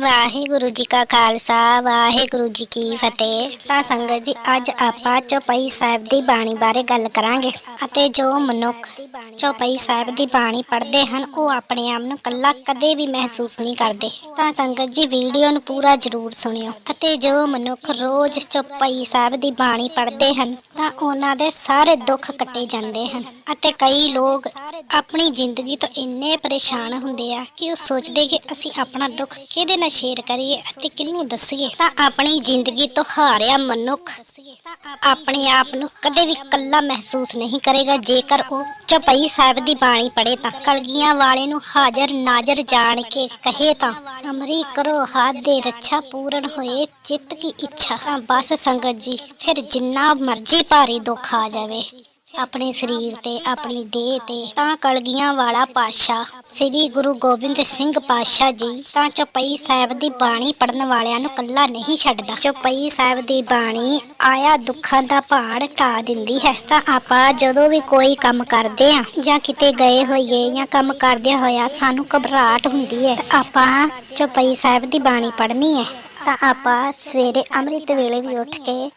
ਵਾਹਿਗੁਰੂ ਜੀ ਕਾ ਖਾਲਸਾ, ਵਾਹਿਗੁਰੂ ਜੀ ਕੀ ਫਤਿਹ। ਤਾਂ ਸੰਗਤ ਜੀ, ਅੱਜ ਆਪਾਂ ਚੌਪਈ ਸਾਹਿਬ ਦੀ ਬਾਣੀ ਬਾਰੇ ਗੱਲ ਕਰਾਂਗੇ ਅਤੇ ਜੋ ਮਨੁੱਖ ਚੌਪਈ ਸਾਹਿਬ ਦੀ ਬਾਣੀ ਪੜ੍ਹਦੇ ਹਨ, ਉਹ ਆਪਣੇ ਆਪ ਨੂੰ ਇਕੱਲਾ ਕਦੇ ਵੀ ਮਹਿਸੂਸ ਨਹੀਂ ਕਰਦੇ। ਤਾਂ ਸੰਗਤ ਜੀ, ਵੀਡੀਓ ਨੂੰ ਪੂਰਾ ਜ਼ਰੂਰ ਸੁਣਿਓ ਅਤੇ ਜੋ ਮਨੁੱਖ ਰੋਜ਼ ਚੌਪਈ ਸਾਹਿਬ ਦੀ ਬਾਣੀ ਪੜ੍ਹਦੇ ਹਨ, ਤਾਂ ਉਹਨਾਂ ਦੇ ਸਾਰੇ ਦੁੱਖ ਕੱਟੇ ਜਾਂਦੇ ਹਨ ਅਤੇ ਕਈ ਲੋਕ ਆਪਣੀ ਜ਼ਿੰਦਗੀ ਤੋਂ ਇੰਨੇ ਪਰੇਸ਼ਾਨ ਹੁੰਦੇ ਆ ਕਿ ਉਹ ਸੋਚਦੇ ਕਿ ਅਸੀਂ ਆਪਣਾ ਦੁੱਖ ਕਿਹਦੇ ਨਾਲ ਸ਼ੇਅਰ ਕਰੀਏ ਅਤੇ ਕਿਹਨੂੰ ਦੱਸੀਏ? ਤਾਂ ਆਪਣੀ ਜ਼ਿੰਦਗੀ ਤੋਂ ਹਾਰਿਆ ਮਨੁੱਖ। ਆਪਣੇ ਆਪ ਨੂੰ ਕਦੇ ਵੀ ਇਕੱਲਾ ਮਹਿਸੂਸ ਨਹੀਂ ਕਰੇਗਾ। ਜੇਕਰ ਉਹ ਚੌਪਈ ਸਾਹਿਬ ਦੀ ਬਾਣੀ ਪੜ੍ਹੇ ਤਾਂ ਕਲਗੀਆਂ ਵਾਲੇ ਨੂੰ ਹਾਜ਼ਰ ਨਾਜ਼ਰ ਜਾਣ ਕੇ ਕਹੇ ਤਾਂ ਅਮਰੀ ਕਰੋ ਹਾਥ ਦੇ ਰੱਛਾ ਪੂਰਨ ਹੋਏ, ਚਿੱਤ ਕੀ ਇੱਛਾ ਬਸ ਸੰਗਤ ਜੀ, ਫਿਰ ਜਿੰਨਾ ਮਰਜ਼ੀ ਭਾਰੀ ਦੁੱਖ ਆ ਜਾਵੇ। ਆਪਣੇ ਸਰੀਰ ਤੇ, ਆਪਣੀ ਦੇਹ ਤੇ, ਤਾਂ ਕਲਗੀਆਂ ਵਾਲਾ ਪਾਤਸ਼ਾਹ, ਸ੍ਰੀ ਗੁਰੂ ਗੋਬਿੰਦ ਸਿੰਘ ਪਾਤਸ਼ਾਹ ਜੀ, ਤਾਂ ਚੌਪਈ ਸਾਹਿਬ ਦੀ ਬਾਣੀ ਪੜਨ ਵਾਲਿਆਂ ਨੂੰ ਕੱਲਾ ਨਹੀਂ ਛੱਡਦਾ। ਚੌਪਈ ਸਾਹਿਬ ਦੀ ਬਾਣੀ ਆਇਆ ਦੁੱਖਾਂ ਦਾ ਪਹਾੜ ਢਾ ਦਿੰਦੀ ਹੈ। ਤਾਂ ਆਪਾਂ ਜਦੋਂ ਵੀ ਕੋਈ ਕੰਮ ਕਰਦੇ ਆ ਜਾਂ ਕਿਤੇ ਗਏ ਹੋਈਏ, ਜਾਂ ਕੰਮ ਕਰਦੇ ਹੋਇਆ ਸਾਨੂੰ ਘਬਰਾਹਟ ਹੁੰਦੀ ਹੈ ਆਪਾਂ ਚੌਪਈ ਸਾਹਿਬ ਦੀ ਬਾਣੀ ਪੜ੍ਹਨੀ ਹੈ। ਤਾਂ ਆਪਾਂ ਸਵੇਰੇ ਅੰਮ੍ਰਿਤ ਵੇਲੇ ਵੀ ਉੱਠ ਕੇ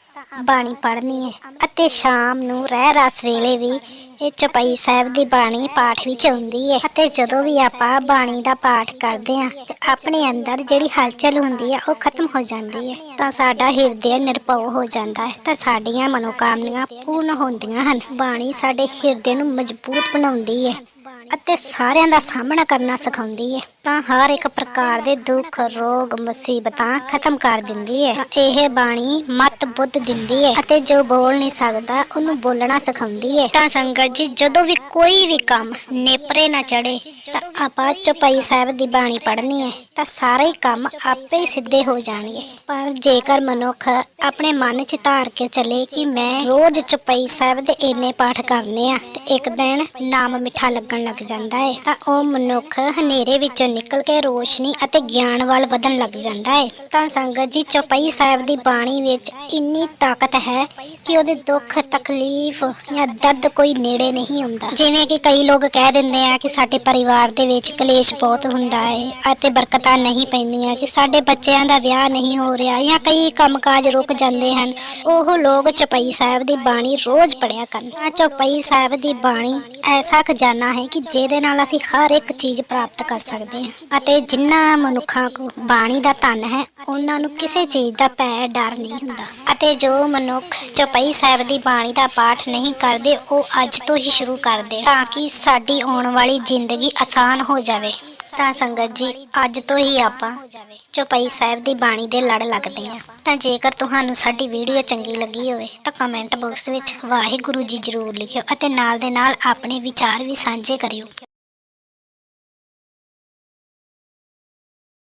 ਬਾਣੀ ਪੜ੍ਹਨੀ ਹੈ ਅਤੇ ਸ਼ਾਮ ਨੂੰ ਰਹਿ ਰਸ ਵੇਲੇ ਵੀ ਇਹ ਚੌਪਈ ਸਾਹਿਬ ਦੀ ਬਾਣੀ ਪਾਠ ਵਿੱਚ ਆਉਂਦੀ ਹੈ ਅਤੇ ਜਦੋਂ ਵੀ ਆਪਾਂ ਬਾਣੀ ਦਾ ਪਾਠ ਕਰਦੇ ਹਾਂ ਤੇ ਆਪਣੇ ਅੰਦਰ ਜਿਹੜੀ ਹਲਚਲ ਹੁੰਦੀ ਹੈ ਉਹ ਖਤਮ ਹੋ ਜਾਂਦੀ ਹੈ ਤਾਂ ਸਾਡਾ ਹਿਰਦੇ ਨਿਰਭਉ ਹੋ ਜਾਂਦਾ ਹੈ ਤਾਂ ਸਾਡੀਆਂ ਮਨੋਕਾਮਨਾਵਾਂ ਪੂਰਨ ਹੁੰਦੀਆਂ ਹਨ। ਬਾਣੀ ਸਾਡੇ ਹਿਰਦੇ ਨੂੰ ਮਜ਼ਬੂਤ ਬਣਾਉਂਦੀ ਹੈ ਅਤੇ ਸਾਰਿਆਂ ਦਾ ਸਾਹਮਣਾ ਕਰਨਾ ਸਿਖਾਉਂਦੀ ਹੈ। ਤਾਂ ਹਰ ਇੱਕ ਪ੍ਰਕਾਰ ਦੇ ਦੁੱਖ, ਰੋਗ, ਮੁਸੀਬਤਾਂ ਖਤਮ ਕਰ ਦਿੰਦੀ ਹੈ। ਇਹ ਬਾਣੀ ਮਤ ਬੁੱਧ ਦਿੰਦੀ ਹੈ ਅਤੇ ਜੋ ਬੋਲ ਨਹੀਂ ਸਕਦਾ, ਉਹਨੂੰ ਬੋਲਣਾ ਸਿਖਾਉਂਦੀ ਹੈ। ਤਾਂ ਸੰਗਤ ਜੀ, ਜਦੋਂ ਵੀ ਕੋਈ ਵੀ ਕੰਮ ਨੇਪਰੇ ਨਾ ਚੜੇ ਤਾਂ ਆਪਾਂ ਚੁਪਈ ਸਾਹਿਬ ਦੀ ਬਾਣੀ ਪੜ੍ਹਨੀ ਹੈ। ਤਾਂ ਸਾਰੇ ਕੰਮ ਆਪੇ ਹੀ ਸਿੱਧੇ ਹੋ ਜਾਣਗੇ। ਪਰ ਜੇਕਰ ਮਨੁੱਖ ਆਪਣੇ ਮਨ 'ਚ ਧਾਰ ਕੇ ਚੱਲੇ ਕਿ ਮੈਂ ਰੋਜ਼ ਚੁਪਈ ਸਾਹਿਬ ਦੇ ਇੰਨੇ ਪਾਠ ਕਰਨੇ ਆ, ਤੇ ਇੱਕ ਦਿਨ ਨਾਮ ਮਿੱਠਾ ਲੱਗਣ ਲੱਗ ਜਾਂਦਾ ਹੈ, ਤਾਂ ਉਹ ਮਨੁੱਖ ਹਨੇਰੇ ਵਿੱਚੋਂ ਨਿਕਲ ਕੇ ਰੋਸ਼ਨੀ ਅਤੇ ਗਿਆਨ ਵੱਲ ਵਧਣ ਲੱਗ ਜਾਂਦਾ ਹੈ। ਤਾਂ ਸੰਗਤ ਜੀ, ਚੌਪਈ ਸਾਹਿਬ ਦੀ ਬਾਣੀ ਵਿੱਚ ਇੰਨੀ ਤਾਕਤ ਹੈ ਕਿ ਉਹਦੇ ਦੁੱਖ, ਤਕਲੀਫ ਜਾਂ ਦਰਦ ਕੋਈ ਨੇੜੇ ਨਹੀਂ ਆਉਂਦਾ। ਜਿਵੇਂ ਕਿ ਕਈ ਲੋਕ ਕਹਿ ਦਿੰਦੇ ਆ ਕਿ ਸਾਡੇ ਪਰਿਵਾਰ ਦੇ ਵਿੱਚ ਕਲੇਸ਼ ਬਹੁਤ ਹੁੰਦਾ ਹੈ ਅਤੇ ਬਰਕਤਾਂ ਨਹੀਂ ਪੈਂਦੀਆਂ, ਕਿ ਸਾਡੇ ਬੱਚਿਆਂ ਦਾ ਵਿਆਹ ਨਹੀਂ ਹੋ ਰਿਹਾ ਜਾਂ ਕਈ ਕੰਮਕਾਜ ਰੁਕ ਜਾਂਦੇ ਹਨ। ਉਹ ਲੋਕ ਚੌਪਈ ਸਾਹਿਬ ਦੀ ਬਾਣੀ ਰੋਜ਼ ਪੜਿਆ ਕਰਨ। ਚੌਪਈ ਸਾਹਿਬ ਦੀ ਬਾਣੀ ਐਸਾ ਖਜ਼ਾਨਾ ਹੈ ਕਿ ਜਿਹਦੇ ਨਾਲ ਅਸੀਂ ਹਰ ਇੱਕ ਚੀਜ਼ ਪ੍ਰਾਪਤ ਕਰ ਸਕਦੇ ਹਾਂ। ਅਤੇ ਜਿਨ੍ਹਾਂ ਮਨੁੱਖਾਂ ਕੋ ਬਾਣੀ ਦਾ ਧਨ ਹੈ, ਉਹਨਾਂ ਨੂੰ ਕਿਸੇ ਚੀਜ਼ ਦਾ ਭੈ, ਡਰ ਨਹੀਂ ਹੁੰਦਾ। ਅਤੇ ਜੋ ਮਨੁੱਖ ਚੌਪਈ ਸਾਹਿਬ ਦੀ ਬਾਣੀ ਦਾ ਪਾਠ ਨਹੀਂ ਕਰਦੇ, ਉਹ ਅੱਜ ਤੋਂ ਹੀ ਸ਼ੁਰੂ ਕਰ ਦੇਣ ਤਾਂ ਕਿ ਸਾਡੀ ਆਉਣ ਵਾਲੀ ਜ਼ਿੰਦਗੀ ਆਸਾਨ ਹੋ ਜਾਵੇ। ਤਾਂ ਸੰਗਤ ਜੀ, ਅੱਜ ਤੋਂ ਹੀ ਆਪਾਂ ਚੌਪਈ ਸਾਹਿਬ ਦੀ ਬਾਣੀ ਦੇ ਲੜ ਲੱਗਦੇ ਹਾਂ। ਤਾਂ ਜੇਕਰ ਤੁਹਾਨੂੰ ਸਾਡੀ ਵੀਡੀਓ ਚੰਗੀ ਲੱਗੀ ਹੋਵੇ, ਤਾਂ ਕਮੈਂਟ ਬਾਕਸ ਵਿੱਚ ਵਾਹਿਗੁਰੂ ਜੀ ਜ਼ਰੂਰ ਲਿਖਿਓ ਅਤੇ ਨਾਲ ਦੇ ਨਾਲ ਆਪਣੇ ਵਿਚਾਰ ਵੀ ਸਾਂਝੇ ਕਰਿਓ।